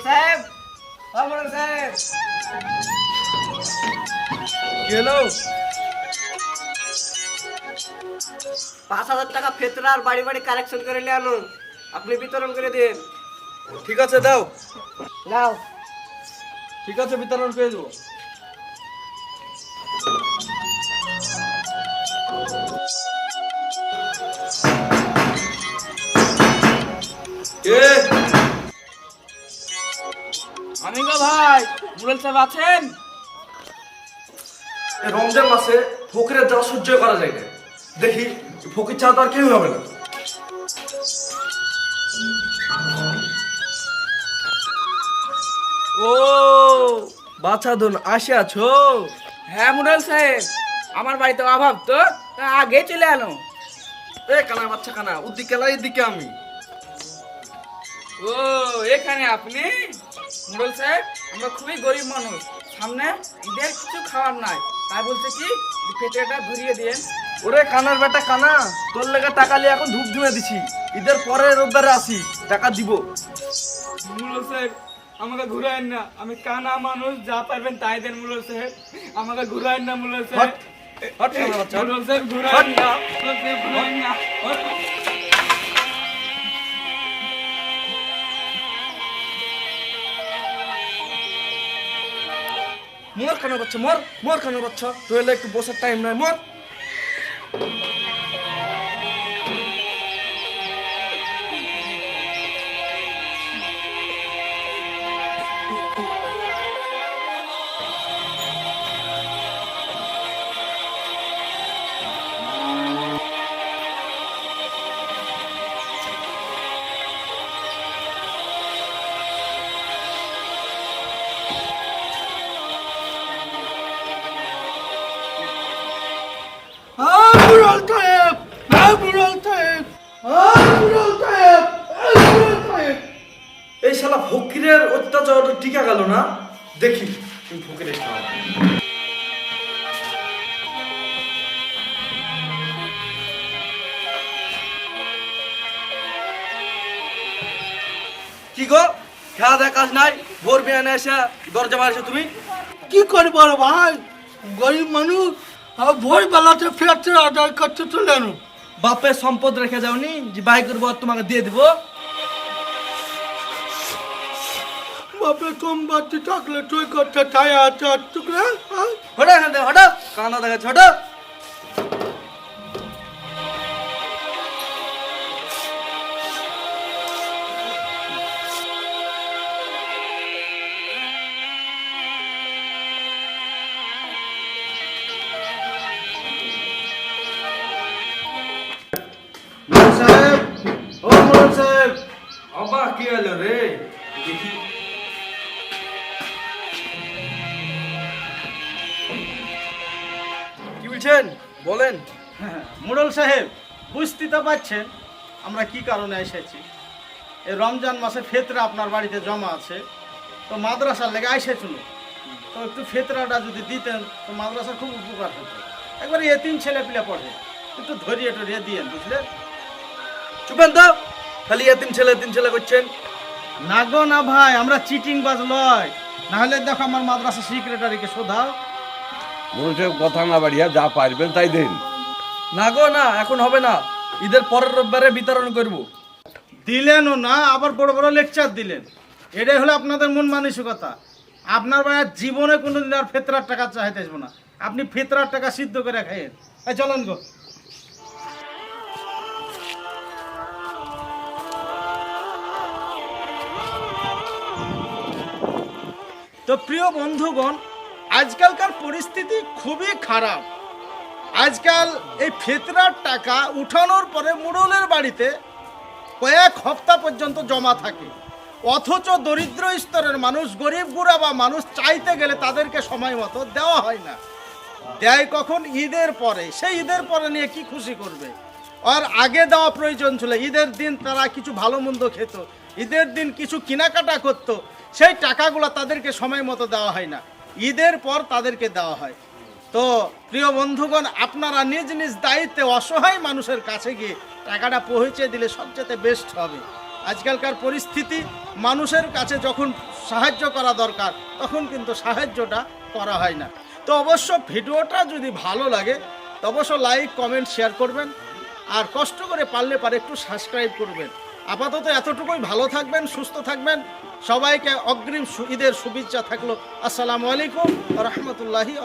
साहेब हा म्हणून साहेब गेलो पाच हजार টাকা ফেতরার বাড়ি বাড়ি কালেকশন করে নিয়ে আনুন আপনি বিতরণ করে দিন ঠিক আছে দাও যাও ঠিক আছে বিতরণ করে দেবো কে আমি গো ভাই মুরল সাহেব আছেন? রমজান মাসে ফকিরের জ্বালা সহ্য করা যায় না। দেখি ফকির ছাড়া তো আর কেউ হবে না। ও বাছা দোন আসে আছো? হ্যাঁ মুরল সাহেব আমার বাড়িতে অভাব তো আগে চলে আনো। এ কানা বাচ্চা কানা ওদিকে লাই এদিকে আমি। ও এখানে আপনি? সাহেব আমরা খুবই গরিব মানুষ। সামনে ঈদের কিছু খাওয়ার নাই। তাই বলছে কি পেটেটা ধরিয়ে দিন। ওরে কানার বেটা কানা তোর লেগে টাকা নিয়ে এখন ধূপ ধুয়ে দিছি। ঈদের পরে রোববারে আসি টাকা দিব। সাহেব আমাকে ঘুরাইন না। আমি কানা মানুষ যা পারবেন তাই দেন মুরল সাহেব। আমাকে ঘুরাইন না হট সাহেব। হট হট। সাহেব ঘুরাইন না। মুরল সাহেব ঘুরাইন না। মর কানা বাচ্চা মর মর কানা বাচ্চা এলে একটু বসার টাইম নাই মর। ফকিরের অত্যাচার টিকা গেল না দেখি। তুমি ফকিরের খাওয়া কি গো? খেলা দেখার কাজ নাই? ভোর বিয়ানে এসে দরজা মারছো তুমি? কি করব রে ভাই? গরিব মানুষ ভোরবেলাতে ফেরতে আদায় করতে চলে বাপের সম্পদ রেখে যাওনি যে বাই করব তোমাকে দিয়ে দিব। বাপে কম বাচ্চা থাকলে তুই করতে চাই আছে আর হ্যাঁ? হঠাৎ হঠাৎ কানা দেখা হঠাৎ বলছেন? বলেন। মোড়ল সাহেব বুঝতে তো পারছেন আমরা কি কারণে এসেছি। এই রমজান মাসে ফেতরা আপনার বাড়িতে জমা আছে তো মাদ্রাসার লেগে এসেছিল তো একটু ফেতরাটা যদি দিতেন তো মাদ্রাসার খুব উপকার হতো। একবার তিন ছেলে পিলে পড়ে একটু ধরিয়ে টরিয়ে দিয়েন বুঝলেন চুপেন তো খালি এতিম ছেলে এতিম ছেলে করছেন। না গো না ভাই আমরা চিটিং বাজ লয়। নাহলে দেখো আমার মাদ্রাসা সিক্রেটারিকে শোধাও। মানুষের কথা না বাড়িয়া যা পারবেন তাই দেন। না গো না এখন হবে না। ঈদের পরের রোববারে বিতরণ করব। দিলেনও না আবার বড় বড় লেকচার দিলেন। এটাই হলো আপনাদের মন মানসিকতা। আপনার ভাইয়ের জীবনে কোনোদিন আর ফেতরার টাকা চাইতে আসব না। আপনি ফেতরার টাকা সিদ্ধ করে খাইয়েন। এই চলেন গো। তো প্রিয় বন্ধুগণ আজকালকার পরিস্থিতি খুবই খারাপ। আজকাল এই ফেতরার টাকা উঠানোর পরে মুরলের বাড়িতে কয়েক হপ্তাহ পর্যন্ত জমা থাকে। অথচ দরিদ্র স্তরের মানুষ, গরিব গুড়া বা মানুষ চাইতে গেলে তাদেরকে সময় মতো দেওয়া হয় না। দেয় কখন? ঈদের পরে। সেই ঈদের পরে নিয়ে কি খুশি করবে? আর আগে দেওয়া প্রয়োজন ছিল। ঈদের দিন তারা কিছু ভালো মন্দ খেত। ঈদের দিন কিছু কেনাকাটা করত। সেই টাকাগুলো তাদেরকে সময় মতো দেওয়া হয় না। ঈদের পর তাদেরকে দেওয়া হয়। তো প্রিয় বন্ধুগণ, আপনারা নিজ নিজ দায়িত্বে অসহায় মানুষের কাছে গিয়ে টাকাটা পৌঁছে দিলে সবচেয়ে বেস্ট হবে। আজকালকার পরিস্থিতি, মানুষের কাছে যখন সাহায্য করা দরকার, তখন কিন্তু সাহায্যটা করা হয় না। তো অবশ্য ভিডিওটা যদি ভালো লাগে, তো অবশ্য লাইক কমেন্ট শেয়ার করবেন। আর কষ্ট করে পারলে পারে একটু সাবস্ক্রাইব করবেন। আপাতত এতটুকুই, ভালো থাকবেন, সুস্থ থাকবেন। সবাইকে অগ্রিম ঈদের শুভেচ্ছা থাকল। আসসালামু আলাইকুম রহমতুল্লাহি